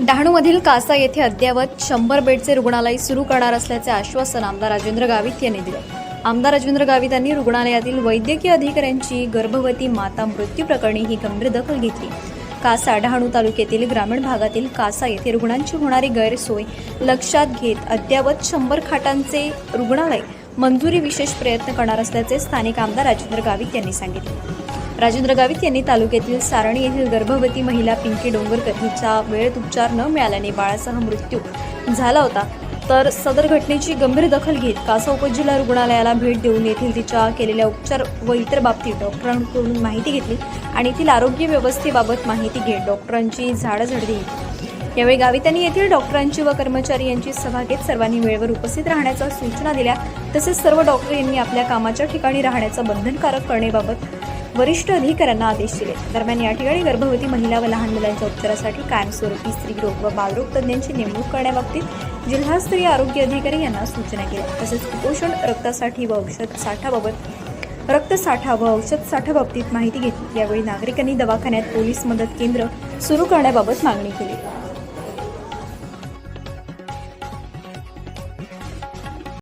डहाणूमधील कासा येथे अद्ययावत शंभर बेडचे रुग्णालय सुरू करणार असल्याचे आश्वासन आमदार राजेंद्र गावित यांनी दिले. आमदार राजेंद्र गावित यांनी रुग्णालयातील वैद्यकीय अधिकाऱ्यांची गर्भवती माता मृत्यू प्रकरणी ही गंभीर दखल घेतली. कासा डहाणू तालुक्यातील ग्रामीण भागातील कासा येथे रुग्णांची होणारी गैरसोय लक्षात घेत अद्ययावत शंभर खाटांचे रुग्णालय मंजुरी विशेष प्रयत्न करणार असल्याचे स्थानिक आमदार राजेंद्र गावित यांनी सांगितले. राजेंद्र गावित यांनी तालुक्यातील सारणी येथील गर्भवती महिला पिंकी डोंगरकर हिचा वेळेत उपचार न मिळाल्याने बाळासह मृत्यू झाला होता. तर सदर घटनेची गंभीर दखल घेत कासा उपजिल्हा रुग्णालयाला भेट देऊन येथील तिच्या केलेल्या उपचार व इतर बाबतीत डॉक्टरांकडून माहिती घेतली आणि येथील आरोग्य व्यवस्थेबाबत माहिती घेत डॉक्टरांची झाडाझडती दिली. यावेळी गावितांनी येथील डॉक्टरांची व कर्मचारी यांची सभा घेत सर्वांनी वेळेवर उपस्थित राहण्याच्या सूचना दिल्या. तसेच सर्व डॉक्टर यांनी आपल्या कामाच्या ठिकाणी राहण्याचं बंधनकारक करण्याबाबत वरिष्ठ अधिकाऱ्यांना आदेश दिले. दरम्यान या ठिकाणी गर्भवती महिला व लहान मुलांच्या उपचारासाठी कायमस्वरूपी स्त्रीरोग व बालरोग तज्ज्ञांची नेमणूक करण्याबाबतीत जिल्हास्तरीय आरोग्य अधिकारी यांना सूचना केल्या. तसेच कुपोषण रक्तासाठी व औषध साठाबाबत रक्तसाठा व औषध साठाबाबतीत माहिती घेतली. यावेळी नागरिकांनी दवाखान्यात पोलीस मदत केंद्र सुरू करण्याबाबत मागणी केली.